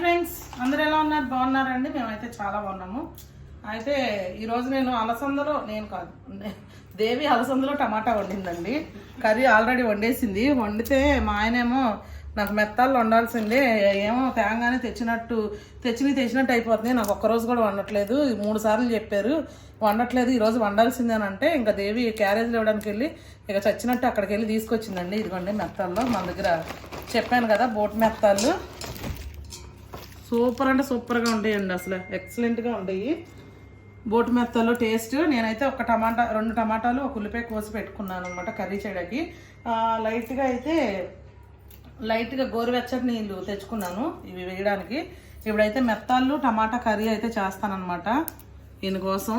Friends అందరు ఎలా ఉన్నారు? బాగున్నారండి? మేమైతే చాలా బాగున్నాము. అయితే ఈరోజు నేను అలసందలో నేను కాదు దేవి అలసందలో టమాటా వండిందండి. Curry already వండేసింది. వండితే మా ఆయనేమో నాకు మెత్తాలు వండాల్సిందే. ఏమో తేగానే తెచ్చినట్టు తెచ్చినవి తెచ్చినట్టు అయిపోతుంది నాకు ఒక్కరోజు కూడా వండట్లేదు. మూడు సార్లు చెప్పారు. వండట్లేదు. ఈరోజు వండాల్సిందే అని అంటే ఇంకా దేవి క్యారేజ్లో ఇవ్వడానికి వెళ్ళి ఇక చచ్చినట్టు అక్కడికి వెళ్ళి తీసుకొచ్చిందండి. ఇదిగోండి మెత్తాల్లో మన దగ్గర చెప్పాను కదా బోట్ మెత్తాలు. సూపర్ అంటే సూపర్గా ఉండేయండి అసలు. ఎక్సలెంట్గా ఉండేవి బోటు మెత్తలు టేస్ట్. నేనైతే ఒక టమాటా రెండు టమాటాలు ఒక ఉల్లిపాయ కోసి పెట్టుకున్నాను అనమాట కర్రీ చేయడానికి. లైట్గా అయితే లైట్గా గోరువెచ్చటి నీళ్ళు తెచ్చుకున్నాను ఇవి వేయడానికి. ఇప్పుడైతే మెత్తాలు టమాటా కర్రీ అయితే చేస్తానన్నమాట దీనికోసం.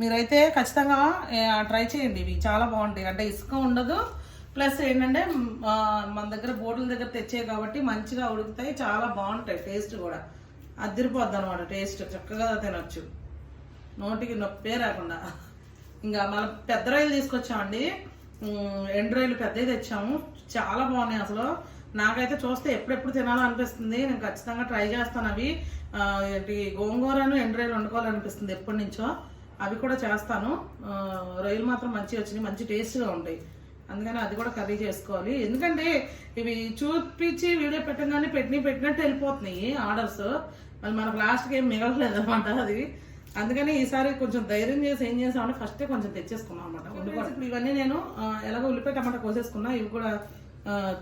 మీరైతే ఖచ్చితంగా ట్రై చేయండి. ఇవి చాలా బాగుంటాయి. అంటే ఇసుక ఉండదు ప్లస్ ఏంటంటే మన దగ్గర బోట్ల దగ్గర తెచ్చాయి కాబట్టి మంచిగా ఉడుకుతాయి చాలా బాగుంటాయి టేస్ట్ కూడా. అదిరిపోద్ది అనమాట టేస్ట్ చక్కగా తినొచ్చు. నోటికి నొప్పే రాకుండా. ఇంకా మనం పెద్ద రొయ్యలు తీసుకొచ్చామండి. ఉమ్, ఎండు రొయ్యలు పెద్దవి తెచ్చాము. చాలా బాగున్నాయి అసలు. నాకైతే చూస్తే ఎప్పుడెప్పుడు తినాలనిపిస్తుంది నేను ఖచ్చితంగా ట్రై చేస్తాను అవి. గోంగూరను ఎండు రొయ్యలు వండుకోవాలనిపిస్తుంది ఎప్పటి నుంచో. అవి కూడా చేస్తాను. రొయ్యలు మాత్రం మంచిగా వచ్చినాయి మంచి టేస్ట్గా ఉంటాయి. అందుకని అది కూడా కర్రీ చేసుకోవాలి. ఎందుకంటే ఇవి చూపించి వీడియో పెట్టగానే పెట్టిన పెట్టినట్టు వెళ్ళిపోతున్నాయి ఆర్డర్స్. మళ్ళీ మనకు లాస్ట్కి ఏం మిగలలేదు అనమాట అది. అందుకని ఈసారి కొంచెం ధైర్యం చేసి ఏం చేసామంటే ఫస్టే కొంచెం తెచ్చేసుకున్నాం అనమాట ఇప్పుడు ఇవన్నీ నేను ఎలాగో ఉల్లిపాయ టమాటా కోసేసుకున్నా. ఇవి కూడా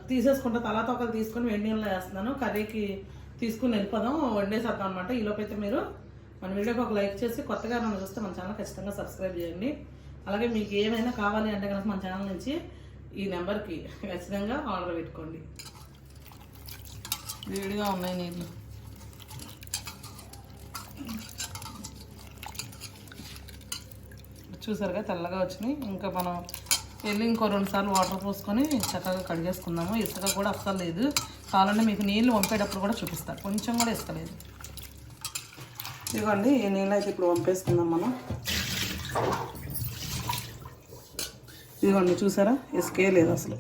తీసేసుకుంటా తలా తొక్కలు తీసుకొని వేడి నీళ్ళలో వేస్తున్నాను. కర్రీకి తీసుకుని వెళ్ళిపోదాం. వండేసేద్దాం అనమాట ఈలోపు అయితే మీరు మన వీడియోకి ఒక లైక్ చేసి కొత్తగా మనం చూస్తే మన ఛానల్ ఖచ్చితంగా సబ్స్క్రైబ్ చేయండి. అలాగే మీకు ఏమైనా కావాలి అంటే కనుక మన ఛానల్ నుంచి ఈ నెంబర్కి ఖచ్చితంగా ఆర్డర్ పెట్టుకోండి. వేడిగా ఉన్నాయి నీళ్ళు. చూసారుగా తెల్లగా వచ్చినాయి. ఇంకా మనం వెళ్ళి ఇంకో రెండు సార్లు వాటర్ పోసుకొని చక్కగా కడిగేసుకుందాము ఇసుక కూడా అస్సలు లేదు కావాలంటే మీకు నీళ్ళు వంపేటప్పుడు కూడా చూపిస్తాను కొంచెం కూడా ఇసుక లేదు. ఇదిగోండి ఈ నీళ్ళు అయితే ఇప్పుడు వంపేసుకుందాం మనం. ఇదిగోండి చూసారా? ఇసుకే లేదు అసలు.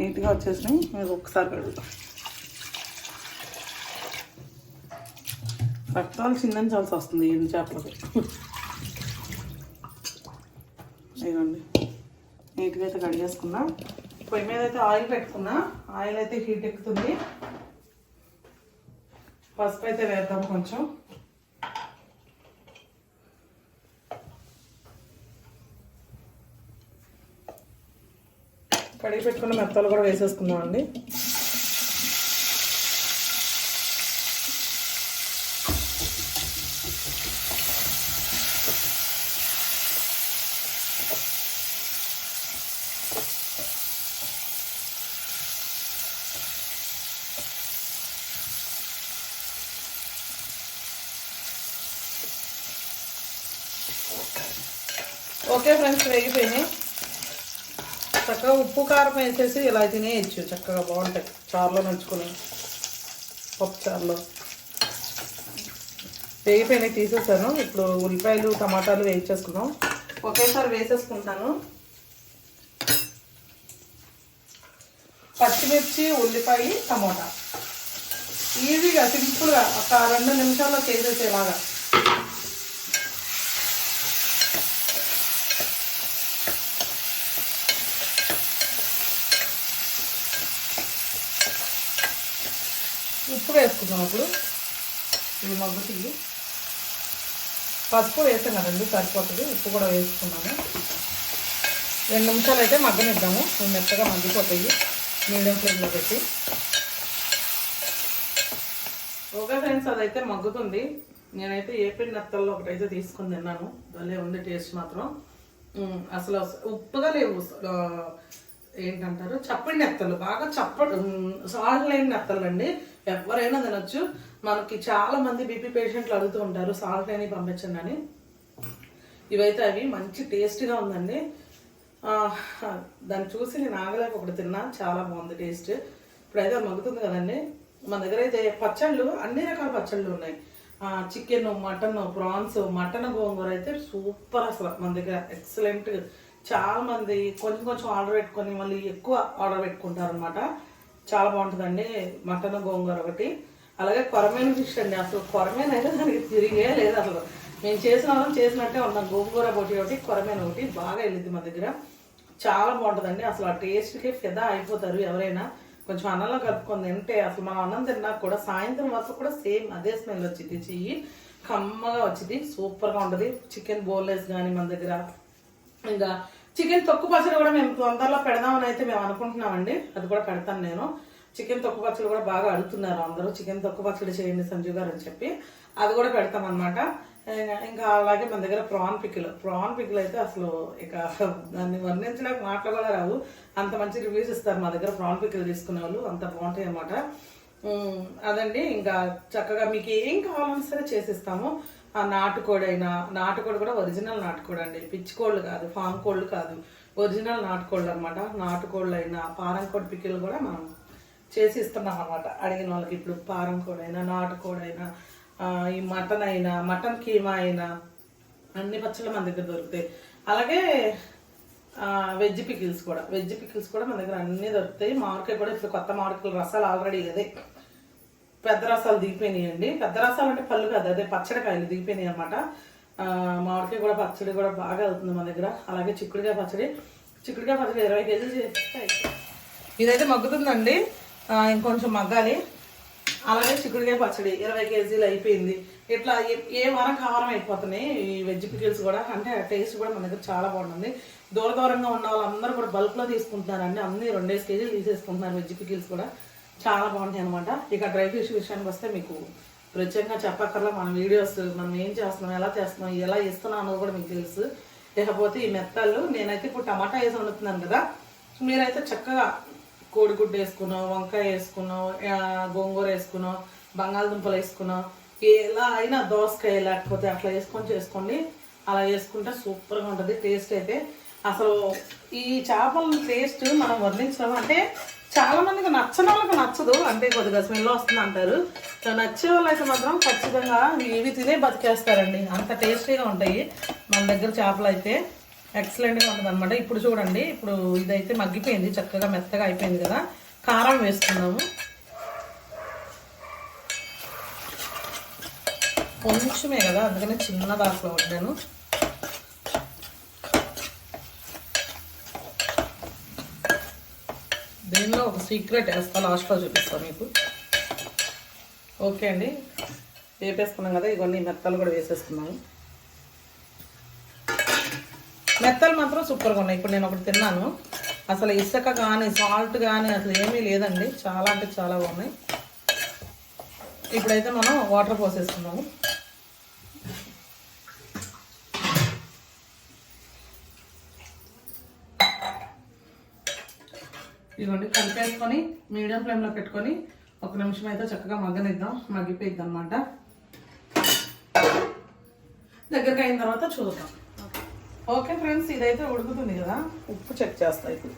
నీట్గా వచ్చేసినాయి. మీకు ఒకసారి కడుగుతాం. రక్తాలు చిందించాల్సి వస్తుంది ఏం చేపలకి ఇదండి నీట్గా అయితే కడిగేసుకున్నా పొయ్యి మీద అయితే ఆయిల్ పెట్టుకున్నా. ఆయిల్ అయితే హీట్ ఎక్కుతుంది. పసుపు అయితే వేద్దాం కొంచెం. కడిగి పెట్టుకున్న మెత్తలు కూడా వేసేసుకుందాం అండి ఓకే ఫ్రెండ్స్ వేగిపోయినాయి చక్కగా ఉప్పు కారం వేసేసి ఇలా తినేయచ్చు. చక్కగా బాగుంటాయి. చారులో నంచుకొని. పప్పు చారులో. వేగిపోయినాయి తీసేసాను. ఇప్పుడు ఉల్లిపాయలు టమాటాలు వేయించేసుకుందాం. ఒకేసారి వేసేసుకుంటాను. పచ్చిమిర్చి ఉల్లిపాయ టమాటా. ఈజీగా సింపుల్గా ఒక రెండు నిమిషాల్లో చేసేసేలాగా. ఉప్పు వేసుకుందాం అప్పుడు ఇది మగ్గుతుంది పసుపు వేసాం కదండి సరిపోతుంది. ఉప్పు కూడా వేసుకున్నాము రెండు నిమిషాలు అయితే మగ్గనిద్దాము. ఇవి మెత్తగా మగ్గిపోతాయి. మీడియం ఫ్లేమ్లో పెట్టి. ఓకే ఫ్రెండ్స్ అదైతే మగ్గుతుంది. నేనైతే ఏపీ నెత్తల్లో ఒకటైతే తీసుకుని తిన్నాను. భలే ఉంది టేస్ట్ మాత్రం. అసలు ఉప్పుగా లేవు. ఏంటంటారు? చప్పటి నెత్తలు. బాగా చప్పడి సాల్ట్ లేని నెత్తలు అండి. ఎవరైనా తినొచ్చు. మనకి చాలా మంది బీపీ పేషెంట్లు అడుగుతూ ఉంటారు సాల్ట్ అని పంపించండి అని. ఇవైతే అవి మంచి టేస్ట్గా ఉందండి. దాన్ని చూసి నేను ఆగలేక ఒకటి తిన్నా చాలా బాగుంది టేస్ట్ ఇప్పుడైతే మగ్గుతుంది కదండి. మన దగ్గర అయితే పచ్చళ్ళు అన్ని రకాల పచ్చళ్ళు ఉన్నాయి. చికెన్ మటన్ ప్రాన్స్ మటన్ గోంగూర అయితే సూపర్ అసలు మన దగ్గర. ఎక్సలెంట్ చాలా మంది కొంచెం కొంచెం ఆర్డర్ పెట్టుకొని మళ్ళీ ఎక్కువ ఆర్డర్ పెట్టుకుంటారు అనమాట చాలా బాగుంటుందండి. మటన్ గోంగూర ఒకటి. అలాగే కొరమైన ఫిష్ అండి. అసలు కొరమైన అయితే దానికి తిరిగే లేదు అసలు. మేము చేసిన వాళ్ళం చేసినట్టే ఉన్నాం. గోంగూర ఒకటి ఒకటి కొరమైన ఒకటి బాగా వెళ్ళింది మా దగ్గర. చాలా బాగుంటుందండి. అసలు ఆ టేస్ట్కి ఫిదా అయిపోతారు ఎవరైనా. కొంచెం అన్నంలో కలుపుకొని తింటే అసలు మనం అన్నం తిన్నా కూడా సాయంత్రం వరకు కూడా సేమ్ అదే స్మెల్ వచ్చింది. చెయ్యి కమ్మగా వచ్చింది. సూపర్గా ఉంటుంది. చికెన్ బోన్లెస్ కానీ మన దగ్గర. ఇంకా చికెన్ తొక్కు పచ్చడి కూడా మేము తొందరలో పెడదామని అయితే మేము అనుకుంటున్నామండి. అది కూడా పెడతాను నేను. చికెన్ తొక్కు పచ్చడి కూడా బాగా అడుగుతున్నారు అందరూ. చికెన్ తొక్కు పచ్చడి చేయండి సంజీవ్ గారు అని చెప్పి. అది కూడా పెడతాం అనమాట ఇంకా అలాగే మన దగ్గర ప్రాన్ పికిల్. ప్రాన్ పికిల్ అయితే అసలు ఇక దాన్ని వర్ణించడానికి మాటలు కూడా రావు. అంత మంచి రివ్యూస్ ఇస్తారు మా దగ్గర ప్రాన్ పికిల్ తీసుకునే వాళ్ళు. అంత బాగుంటాయి అన్నమాట. అదండి. ఇంకా చక్కగా మీకు ఏం కావాలన్నా సరే చేసిస్తాము. ఆ నాటుకోడైనా నాటుకోడి కూడా ఒరిజినల్ నాటుకోడి అండి పిచ్చి కోళ్ళు కాదు ఫామ్ కోళ్ళు కాదు. ఒరిజినల్ నాటుకోళ్ళు అనమాట నాటుకోళ్ళు అయినా పారం కోడి పిక్కిలు కూడా మనం చేసి ఇస్తున్నాం అనమాట అడిగిన వాళ్ళకి ఇప్పుడు పారం కోడి అయినా ఈ మటన్ అయినా మటన్ కీమా అయినా అన్ని పచ్చళ్ళు మన దగ్గర దొరుకుతాయి. అలాగే వెజ్ పికిల్స్ కూడా. వెజ్ పికిల్స్ కూడా మన దగ్గర అన్నీ దొరుకుతాయి. మామిడికాయ కూడా ఇప్పుడు కొత్త మామిడికాయలు రసాలు ఆల్రెడీ అదే పెద్ద రసాలు దిగిపోయినాయండి పెద్ద రసాలు అంటే పళ్ళు కాదు అదే పచ్చడికాయలు దిగిపోయినాయి అనమాట మామిడికాయ కూడా పచ్చడి కూడా బాగా అవుతుంది మన దగ్గర. అలాగే చిక్కుడుకాయ పచ్చడి. చిక్కుడుకాయ పచ్చడి ఇరవై కేజీలు చేస్తే ఇదైతే మగ్గుతుందండి. ఇంకొంచెం మగ్గాలి. అలాగే చిక్కుడుకాయ పచ్చడి ఇరవై కేజీలు అయిపోయింది. ఇట్లా ఏ- వారం కావారం అయిపోతున్నాయి ఈ వెజ్ పికిల్స్ కూడా. అంటే టేస్ట్ కూడా మన దగ్గర చాలా బాగుంటుంది. దూర దూరంగా ఉన్న వాళ్ళందరూ కూడా బల్క్లో తీసుకుంటున్నారండి. అన్ని రెండేసి కేజీలు తీసేసుకుంటున్నారు వెజ్ పికిల్స్ కూడా. చాలా బాగుంటాయి అనమాట ఇక డ్రై ఫిష్ విషయానికి వస్తే మీకు ప్రత్యేకంగా చెప్పక్కర్లా మన వీడియోస్ మనం ఏం చేస్తున్నాం ఎలా చేస్తున్నాం ఎలా ఇస్తున్నాం అన్నది కూడా మీకు తెలుసు. లేకపోతే ఈ మెత్తళ్ళు నేనైతే ఇప్పుడు టమాటా వేసి వండుతున్నాను కదా. మీరైతే చక్కగా కోడిగుడ్డు వేసుకున్నాం వంకాయ వేసుకున్నాం గోంగూర వేసుకున్నాం బంగాళదుంపలు వేసుకున్నాం ఎలా అయినా దోసకాయ లేకపోతే అట్లా వేసుకొని చేసుకోండి. అలా వేసుకుంటే సూపర్గా ఉంటుంది టేస్ట్ అయితే. అసలు ఈ చేపల టేస్ట్ మనం వర్ణించడం అంటే చాలా మందికి నచ్చని వాళ్ళకి నచ్చదు. అంటే కొద్దిగా స్మెల్ వస్తుంది అంటారు. నచ్చే వాళ్ళు అయితే మాత్రం ఖచ్చితంగా ఇవి తినే బతికేస్తారండి. అంత టేస్టీగా ఉంటాయి. మన దగ్గర చేపలు అయితే ఎక్సలెంట్గా ఉంటుంది అనమాట ఇప్పుడు చూడండి. ఇప్పుడు ఇదైతే మగ్గిపోయింది. చక్కగా మెత్తగా అయిపోయింది కదా. కారం వేసుకున్నాము కొంచెమే కదా. అందుకనే చిన్న దాంట్లో వండాను దీనిలో ఒక సీక్రెట్ వేస్తా లాస్ట్లో చూపిస్తాను మీకు. ఓకే అండి. వేపేసుకున్నాం కదా ఇవన్నీ మెత్తలు కూడా వేసేసుకున్నాము మెత్తలు మాత్రం సూపర్గా ఉన్నాయి. ఇప్పుడు నేను ఒకటి తిన్నాను. అసలు ఇసుక కానీ సాల్ట్ కానీ అసలు ఏమీ లేదండి. చాలా అంటే చాలా బాగున్నాయి. ఇప్పుడైతే మనం వాటర్ పోసేసుకున్నాము ఇదిగోండి కలిపేసుకొని మీడియం ఫ్లేమ్లో పెట్టుకొని ఒక నిమిషం అయితే చక్కగా మగ్గనిద్దాం మగ్గిపోయిద్దాం అనమాట దగ్గరికి అయిన తర్వాత చూద్దాం. ఓకే ఫ్రెండ్స్ ఇదైతే ఉడుకుతుంది కదా? ఉప్పు చెక్ చేస్తా ఇప్పుడు.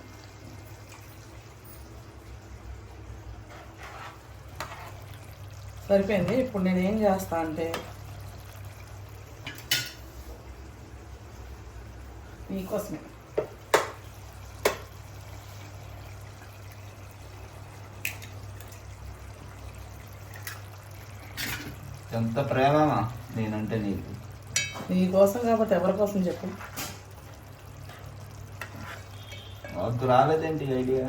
సరిపోయింది? ఇప్పుడు నేను ఏం చేస్తా అంటే మీకోసమే. ఎంత ప్రేమమా నేనంటే నీకు. నీకోసం కాకపోతే ఎవరి కోసం చెప్పు. మాకు రాలేదేంటి ఐడియా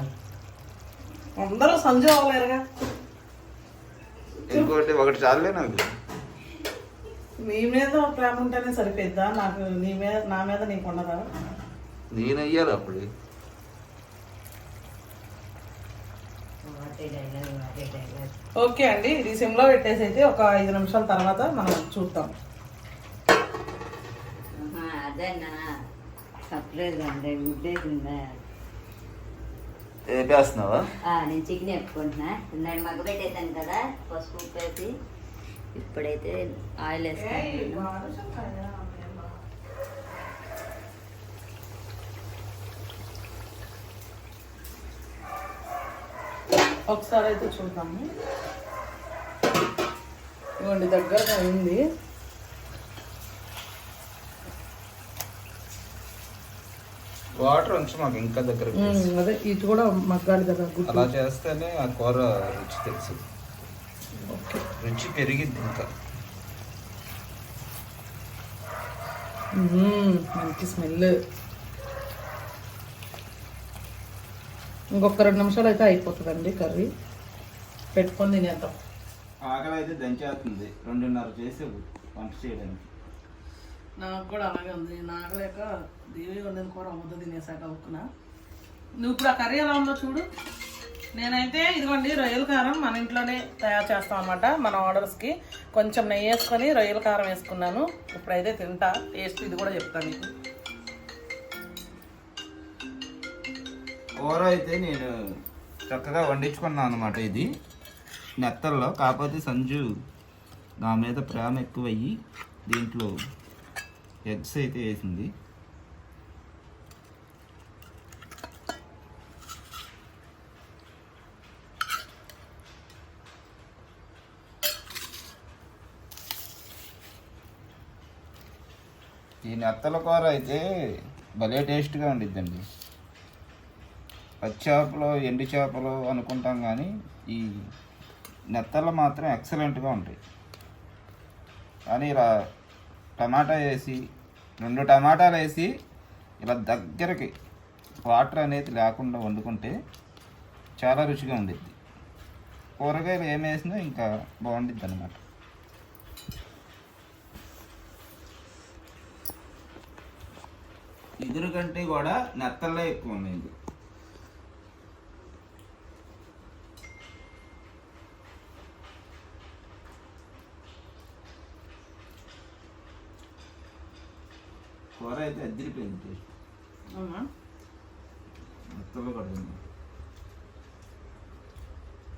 అందరూ సంజయ్ అవ్వలేరుగా. ఇంకోటి ఒకటి చాలే నాకు. నీ మీద ప్రేమ ఉంటేనే సరిపోయిద్దా? నాకు నీ మీద నా మీద నీకు ఉండదా? నేను అయ్యాలి అప్పుడు. ఓకే అండి ఇది సిమ్లో పెట్టేసి అయితే ఒక ఐదు నిమిషాల తర్వాత మనం చూద్దాం. వేపేస్తున్నావా నేను చికెన్ వేపుకుంటున్నా. మగ్గ పెట్టేసాను కదా పసుపు ఉప్పు వేసి. ఇప్పుడైతే ఆయిల్ వేస్తాను ఒకసారి అయితే చూద్దాము. ఇవ్వండి దగ్గరగా అయింది వాటర్ ఉంచి మాకు ఇంకా దగ్గర అదే ఇది కూడా మగ్గాలి కదా గుడ్డు. అలా చేస్తేనే ఆ కూర రుచి తెలుసు. ఓకే. రుచి పెరిగిద్ది ఇంకా. మంచి స్మెల్. ఇంకొక రెండు నిమిషాలు అయితే అయిపోతుందండి కర్రీ. పెట్టుకొని తినేద్దాం. ఆకలి అయితే దంచేస్తుంది. రెండున్నర చేసే వంట చేయడానికి. నాకు కూడా అలాగే ఉంది. నాగలేక దేవి వండిన కూర ముద్ద తినేసాక ఉక్కున నువ్వు ఇప్పుడు ఆ కర్రీ ఎలా ఉందో చూడు. నేనైతే ఇదిగోండి రొయ్యల కారం మన ఇంట్లోనే తయారు చేస్తాం అనమాట మన ఆర్డర్స్కి. కొంచెం నెయ్యి వేసుకొని రొయ్యల కారం వేసుకున్నాను. ఇప్పుడైతే తింటా. టేస్ట్ ఇది కూడా చెప్తాను మీకు కూర అయితే నేను చక్కగా వండించుకున్నాను అనమాట ఇది. నెత్తల్లో కాకపోతే సంజు నా మీద ప్రేమ ఎక్కువయ్యి దీంట్లో ఎగ్స్ అయితే వేసింది. ఈ నెత్తల కూర అయితే భలే టేస్ట్గా ఉండిద్దండి. పచ్చి చేపలు ఎండు చేపలు అనుకుంటాం కానీ ఈ నెత్తలు మాత్రం ఎక్సలెంట్గా ఉంటాయి. కానీ ఇలా టమాటా వేసి రెండు టమాటాలు వేసి ఇలా దగ్గరకి వాటర్ అనేది లేకుండా వండుకుంటే చాలా రుచిగా ఉండిద్ది. కూరగాయలు ఏం వేసినా ఇంకా బాగుండిద్ది అనమాట ఇదురు కంటే కూడా నెత్తల్లో ఎక్కువ ఉన్నాయి. కూర అయితే అద్దరిపోయింది టేస్ట్. అవునా? మెత్తగా పడుతుంది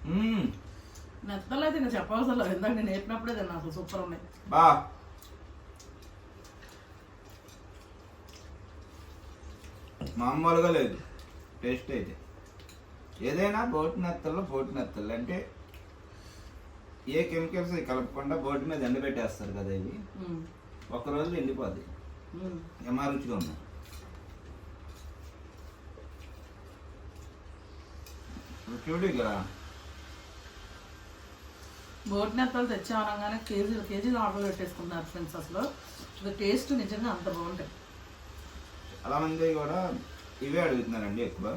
మ్మ్. మెత్తలు అయితే ఇంకా చెప్పవసరం లేదు. ఇందాక నేను నేర్పినప్పుడే తిన్నా అసలు సూపర్ ఉన్నాయి. బా. మామూలుగా లేదు. టేస్ట్ అయితే. ఏదైనా బోటి నెత్తల్లో బోటి నెత్తలు అంటే ఏ కెమికల్స్ కలపకుండా బోటి మీద ఎండబెట్టేస్తారు కదా ఇవి. మ్మ్. ఒక రోజు ఎండిపోద్ది. ఏమా రుచిగా ఇప్పుడు చూడు ఇక బోట్ నెత్తలు తెచ్చామనగానే కేజీలు కేజీలు ఆర్డర్ పెట్టేసుకున్నారు ఫ్రెండ్స్ అసలు. ఇది టేస్ట్ నిజంగా అంత బాగుంటాయి. చాలా మంది కూడా ఇవే అడుగుతున్నారండి ఎక్కువ.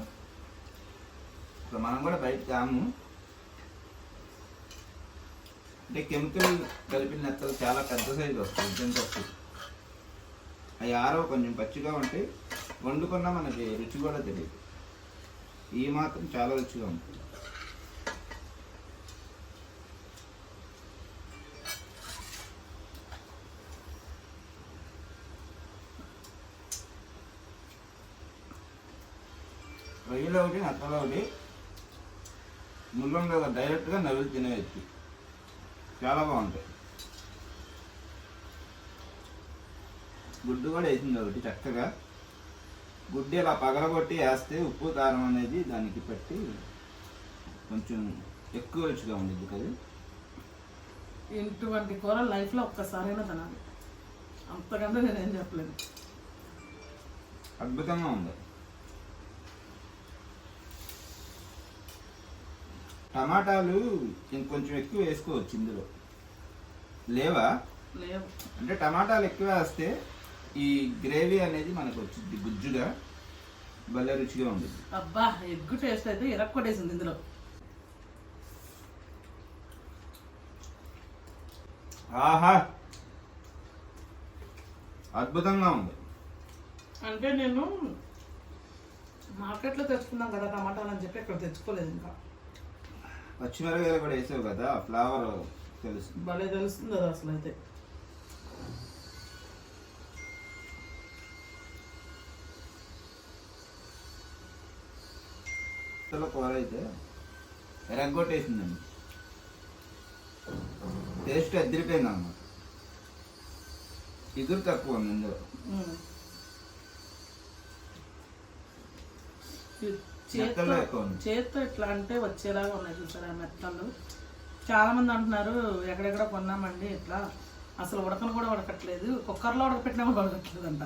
ఇప్పుడు మనం కూడా బయట తాము. అంటే కెమికల్ కలిపిన నెత్తలు చాలా పెద్ద సైజు ఇంత వస్తాయి? అవి ఆరో కొంచెం పచ్చిగా ఉంటే వండుకున్నా మనకి రుచి కూడా తెలియదు. ఈ మాత్రం చాలా రుచిగా ఉంటుంది. రొయ్యలో ఒకటి నత్తలో ఒకటి. ముళ్ళంలో కదా డైరెక్ట్గా నవ్వులు తినేయచ్చు. చాలా బాగుంటాయి. గుడ్డు కూడా వేసింది ఒకటి చక్కగా. గుడ్డు ఇలా పగలగొట్టి వేస్తే ఉప్పు కారం అనేది దానికి పెట్టి కొంచెం ఎక్కువ రుచిగా ఉండిద్ది కదా ఇటువంటి కూర లైఫ్లో ఒక్కసారైనా తినాలి. అంతకంటే నేనేం చెప్పలేను. అద్భుతంగా ఉంది. టమాటాలు ఇంకొంచెం ఎక్కువ వేసుకోవచ్చు ఇందులో. లేవా? లేవు. అంటే టమాటాలు ఎక్కువ వేస్తే ఈ గ్రేవీ అనేది మనకు వచ్చింది గుజ్జుగా భలే రుచిగా ఉంటుంది అబ్బా ఎగ్ టేస్ట్ అయితే ఇరక్కొట్టేసింది ఇందులో. ఆహా! అద్భుతంగా ఉంది. అంటే నేను మార్కెట్లో తెచ్చుకున్నాం కదా టమాటాలు అని చెప్పి ఇక్కడ తెచ్చుకోలేదు ఇంకా. పచ్చిమిరపకాయలు కూడా వేసావు కదా ఫ్లేవర్ తెలుసు. భలే తెలుస్తుంది అది అసలు అయితే ఇతల కూర అయితే ఎరగొట్టేసిందండి. టేస్ట్ అద్దరిపోయింది అన్నమాట. ఇగురు తక్కువ ఉంది ఇందులో. చేత్తో చేత్తో ఇట్లా అంటే వచ్చేలాగా ఉన్నాయి చూసారా మెత్తలు. చాలా మంది అంటున్నారు ఎక్కడెక్కడ కొన్నామండి ఇట్లా? అసలు ఉడకను కూడా ఉడకట్లేదు. కుక్కర్లో ఉడకపెట్టినా కూడా ఉడకట్లేదు అంట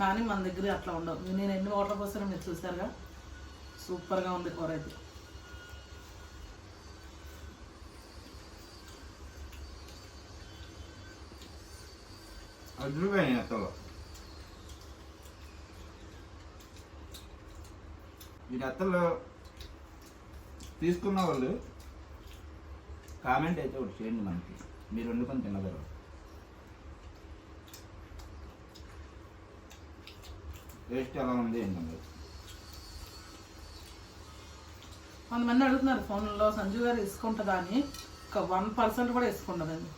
కానీ మన దగ్గర అట్లా ఉండవు. నేను ఎన్ని వాటర్ పోసానో మీరు చూసారుగా? సూపర్గా ఉంది కూర అయితే. అదిరిపోయినాయి అత్తలో ఈ అత్తలో తీసుకున్న వాళ్ళు కామెంట్ అయితే ఒకటి చేయండి మనకి. మీరు వండుకొని తినగలరు. టేస్ట్ ఎలా ఉంది ఏంటంటే కొంతమంది అడుగుతున్నారు ఫోన్లో సంజు గారు ఇసుకుంటుందా అని. ఒక వన్ పర్సెంట్ కూడా ఇసుకుంటుందండి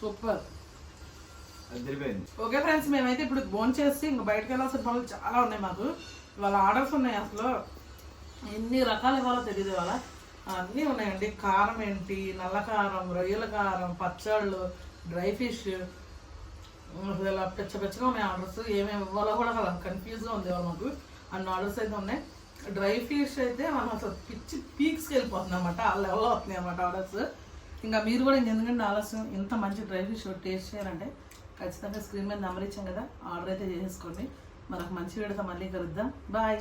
సూపర్. ఓకే ఫ్రెండ్స్ మేమైతే ఇప్పుడు ఫోన్ చేసి ఇంక బయటకు వెళ్ళాల్సిన పనులు చాలా ఉన్నాయి మాకు. ఇవాళ ఆర్డర్స్ ఉన్నాయి అసలు. ఎన్ని రకాలు ఇవ్వాలో తెలియదు ఇవాళ. అన్నీ ఉన్నాయండి. కారం ఏంటి నల్ల కారం రొయ్యల కారం పచ్చళ్ళు డ్రై ఫిష్. అసలు ఇలా పిచ్చ ఉన్నాయి ఆర్డర్స్. ఏమేమి ఇవ్వాలో కూడా అలా కన్ఫ్యూజ్గా ఉంది ఇవాళ మాకు. అన్ని ఆర్డర్స్ అయితే ఉన్నాయి. డ్రై ఫిష్ అయితే మనం అసలు పిచ్చి పీక్స్కి వెళ్ళిపోతుంది అనమాట ఆ లెవెల్లో అవుతున్నాయి అన్నమాట ఆర్డర్స్. ఇంకా మీరు కూడా ఇంకెందుకంటే ఆలస్యం? ఇంత మంచి డ్రై ఫిష్ టేస్ట్ చేయాలంటే ఖచ్చితంగా స్క్రీన్ మీద నెంబర్ ఇచ్చాం కదా. ఆర్డర్ అయితే చేసేసుకోండి. మనకు మంచి వీడితో మళ్ళీ కలుద్దాం. బాయ్.